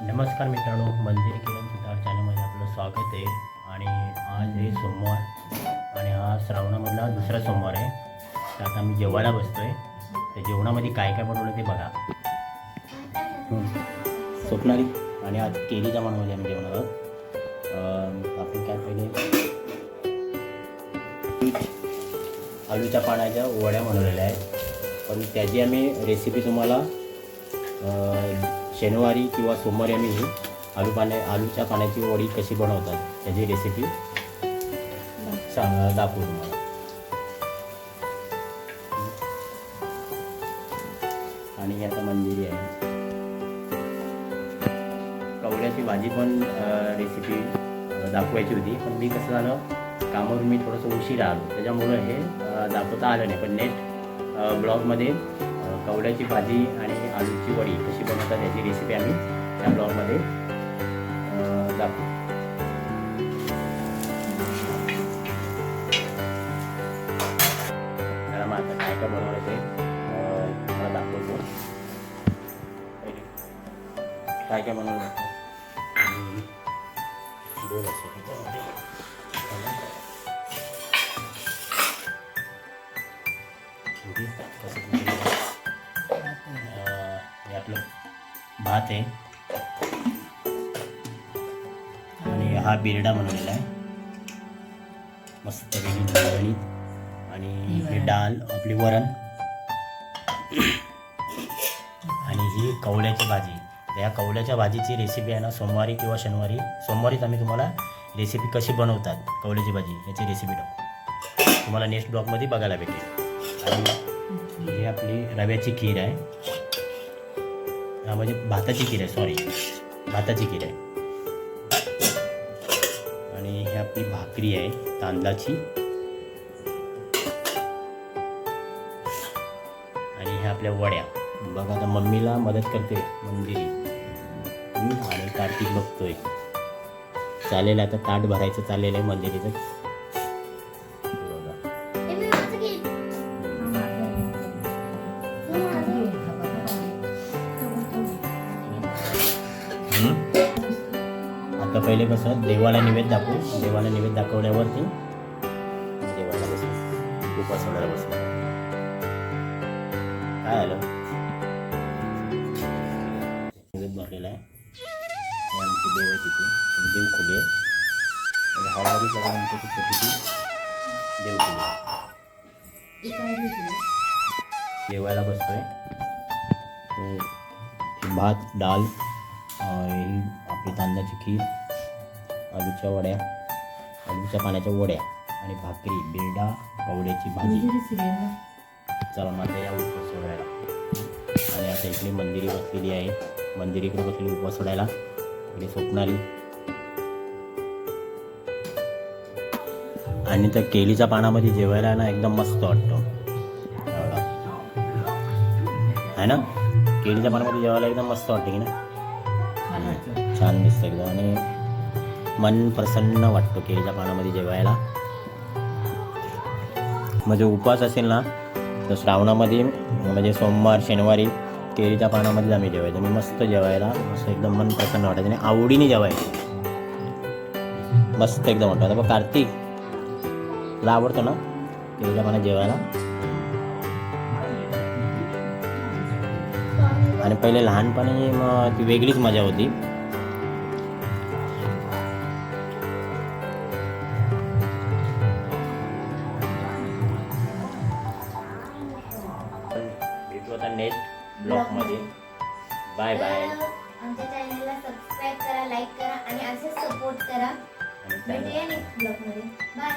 नमस्कार मित्रांनो मंदिर किरण सुधार चॅनलमध्ये आपलं स्वागत आहे. आणि आज हे सोमवार आणि हा श्रावणामधला दुसरा सोमवार आहे. तर आता आम्ही जेवायला बसतो आहे त्या जेवणामध्ये काय काय बनवलं ते बघा. हं. स्वप्नाली आणि आज केली मनामध्ये आम्ही जेवणार आपण काय पहिले? आलूच्या पाण्याच्या वड्या बनवलेल्या आहेत. पण त्याची आम्ही रेसिपी तुम्हाला शनिवारी किंवा सोमवारी आम्ही ही आलू पाण्या आलूच्या पाण्याची वडी कशी बनवतात त्याची रेसिपी सांग दाखवू तुम्हाला. आणि आता मंदिरी आहे. कवड्याची भाजी पण रेसिपी दाखवायची होती. पण मी कसं झालं कामावरून मी थोडंसं उशीर आलो. त्याच्यामुळं हे दाखवता आलं नाही. पण नेक्स्ट ब्लॉगमध्ये कवड्याची भाजी आणि आलूची वडी कशी बनवतात याची रेसिपी आम्ही त्या ब्लॉगमध्ये अ, दाखवू त्याला मग आता काय काय बनवलं ते अ, तुम्हाला दाखवतो पहिले काय काय बनवलं आणि दोन असते आपलं भात आहे. आणि हा बिरडा बनवलेला आहे. मस्त गणित आणि हे डाळ आपली वरण. आणि ही कवड्याची भाजी. तर या कवड्याच्या भाजीची रेसिपी आहे ना सोमवारी किंवा शनिवारी. सोमवारीच आम्ही तुम्हाला रेसिपी कशी बनवतात कवड्याची भाजी याची रेसिपी टाकू. तुम्हाला नेक्स्ट ब्लॉगमध्ये बघायला भेटेल. आणि ही आपली रव्याची खीर आहे. हा म्हणजे भाताची खीर आहे सॉरी भाताची खीर आहे. आणि ही आपली भाकरी आहे तांदळाची. आणि ह्या आपल्या वड्या. बघा आता मम्मीला मदत करते मंदिरी. आणि कार्तिक बघतोय. चालेल आता ताट भरायचं चाललेलं आहे मंदिरीचं. आता पहिले कसं देवाला निवेद दाखवू. देवाला निवेद दाखवल्यावरती देवाला बसू. उपासवण्याला बसू. काय आलं? निवेद भरलेला आहे. आमची देव आहे तिथे देव खुले आणि हळूहळू सगळं आमच्या तिथे देव खुले आहे जेवायला बसतोय. भात डाळ ही आपली तांदळाची खीर आलूच्या वड्या आलूच्या पाण्याच्या वड्या आणि भाकरी बिरडा कवड्याची भाजी. चला माझ्या या उपवास सोडायला. आणि आता इकडे मंदिरी बसलेली आहे. मंदिरीकडे बसलेली उपवास सोडायला. इकडे स्वप्नाली. आणि त्या केळीच्या पानामध्ये जेवायला ना एकदम मस्त वाटतं. आहे ना? केळीच्या पानामध्ये जेवायला एकदम मस्त वाटते की ना छान दिसतं एकदम. आणि मन प्रसन्न वाटतो केळीच्या पानामध्ये जेवायला. म्हणजे उपवास असेल ना तर श्रावणामध्ये म्हणजे सोमवार शनिवारी केळीच्या पानामध्येच आम्ही जेवायचं. मी मस्त जेवायला असं एकदम मन प्रसन्न वाटायचं. आणि आवडीने जेवायचं. मस्त एकदम वाटतं आता बघ कार्तिक तुला आवडतं ना केळीच्या पानात जेवायला? आणि पहिले लहानपणी मग ती वेगळीच मजा होती. भेटू आता नेक्स्ट ब्लॉगमध्ये. Bye bye. आमच्या चॅनलला सबस्क्राईब करा लाईक करा आणि सपोर्ट करा. भेटूया नेक्स्ट ब्लॉगमध्ये. बाय